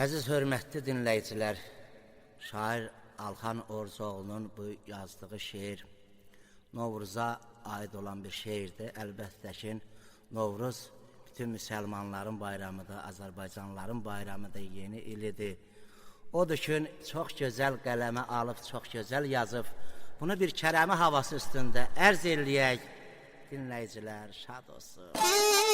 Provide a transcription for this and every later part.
Əziz hörmətli dinləyicilər, şair Alxan Orzoğlu'nun bu yazdığı şeir Novruza aid olan bir şeirdir. Əlbəttə ki, Novruz bütün müsəlmanların bayramıdır, Azərbaycanlıların bayramıdır, yeni ilidir. Odur ki, çox gözəl qələmə alıb, çox gözəl yazıb. Bunu bir kərəmi havası üstündə ərz eləyək. Dinləyicilər şad olsun.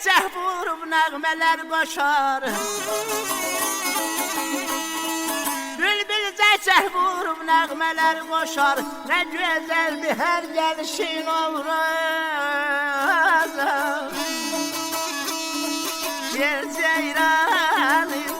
Cəhcəh vurub nəğmələr qoşar Bülbül cəhcəh vurub nəğmələr qoşar Nə gözəldir hər gəlişin ovraza Gel ceyranim,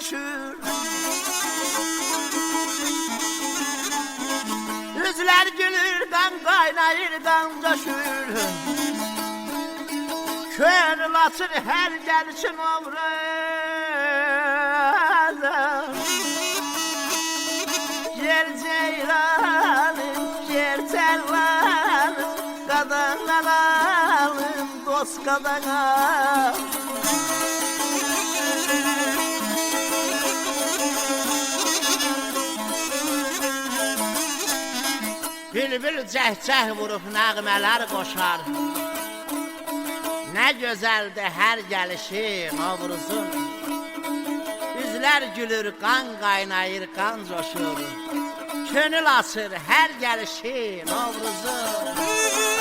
kaynayır, kan coşur. Üzler gülür, kan kaynayır, kan coşur. Könül açır her gelişin omrada. Gel ceylanım, gel terlanım, kadan alalım, dost kadan al. Bülbül cəhcəh vurub nəğmələr qoşar Nə gözəldir hər gəlişi Novruzun Üzlər gülür, qan qaynayır, qan coşur. Könül açır hər gəlişi Novruzun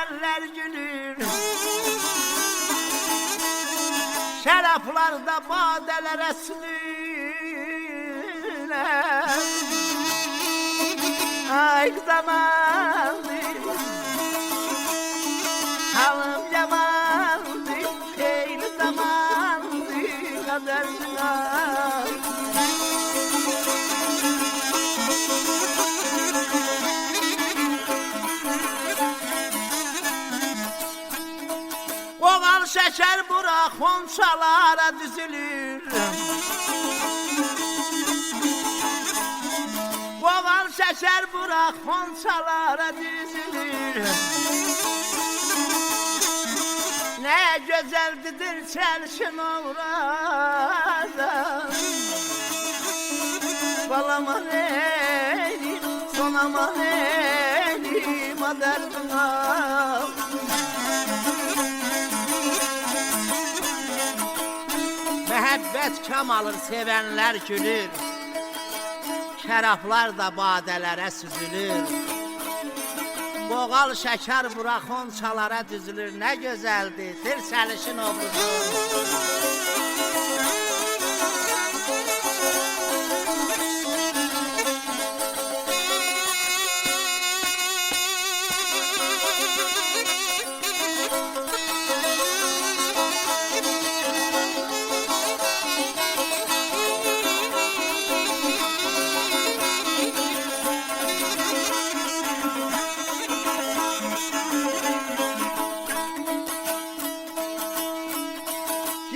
sevərlər gülür Şəraflarda badələr əsnilər Ay zamandır şeker bura xonçalara düzülür. Oğal şeker bura xonçalara düzülür. Ne güzeldidir çelşin orada. Balama neydim, sonama neydim, aderdina Məhəbbət kam alır, sevənlər gülür. Şəraflar da badələrə süzülür. Boğal şəkər bura xonçalara düzülür. Nə gözəldir, tir səlişin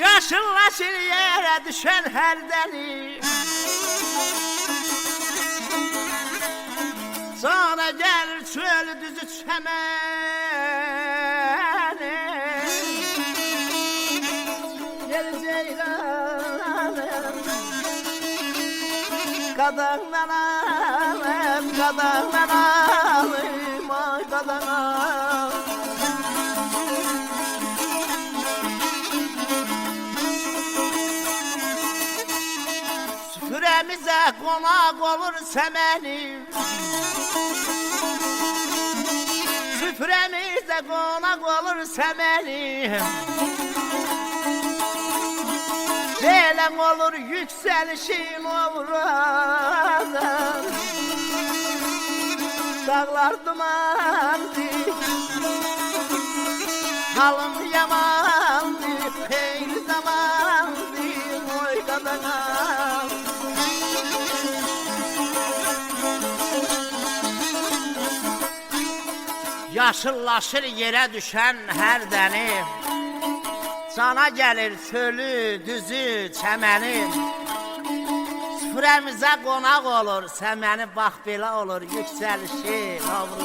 Yaşıllaşır yerə düşən hərdəni Sana gəlir çöl düzü çəməni Gələcək ceylanım. Kadından alım, kadından alım, ay kadından alım Süfüremize konak olur semenim. Süfüremize konak olur semenim. Belen olur yükselişin uğradan Dağlar dumandı. Halım yamandı Peyli zamandı Oy kadana Yaşıllaşır yere düşen her dəni Cana gəlir çölü, düzü, çəməni Süfrəmizə qonaq olur, səməni bax belə olur Yüksəlişi, Novruzun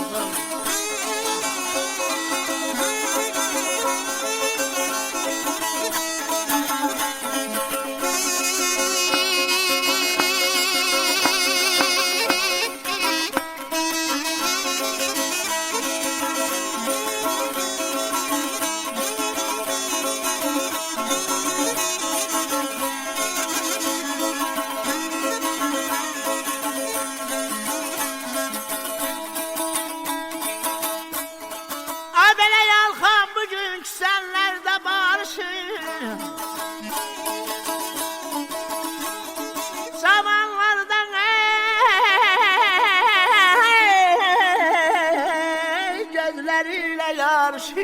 Bu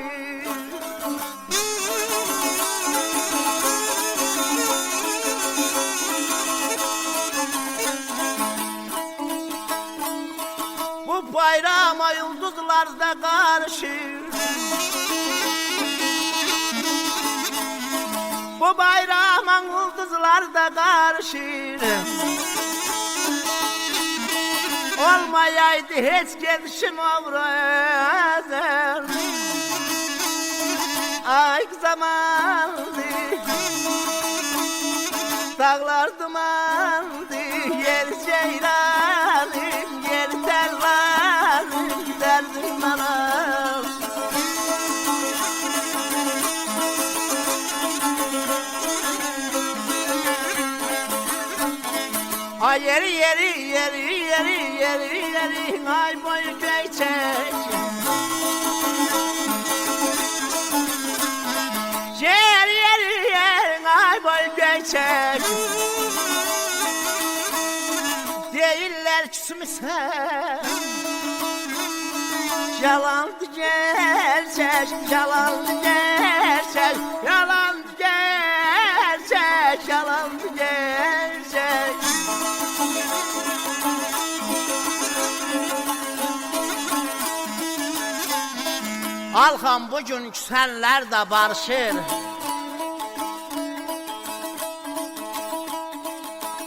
bayrama yıldızlar da karışır. Bu bayrama yıldızlar da karışır. Olmayaydı hiç gelişim avrazer Ay zamandı. Dağlar dumandı Yer ceylanım Yer terlanım Giderdim anam Ay yeri yeri yeri yeri yeri yeri Ay boyu geçecek geçer Değiller küsmüsen Yalandı gerçek, yalandı gerçek Yalandı gerçek, yalandı gerçek. Alxam bugün küsənlər də barışır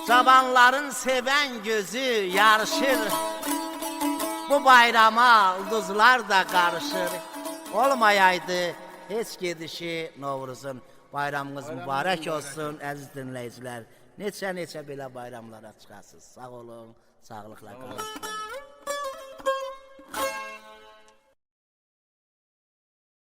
Cavanların seven gözü yarışır. Bu bayrama ulduzlar da karışır. Olmayaydı hiç gedişi Novruzun. Bayramınız mübarək olsun əziz dinləyicilər Neçə neçə belə bayramlara çıxasınız Sağ olun, sağlıqla qalın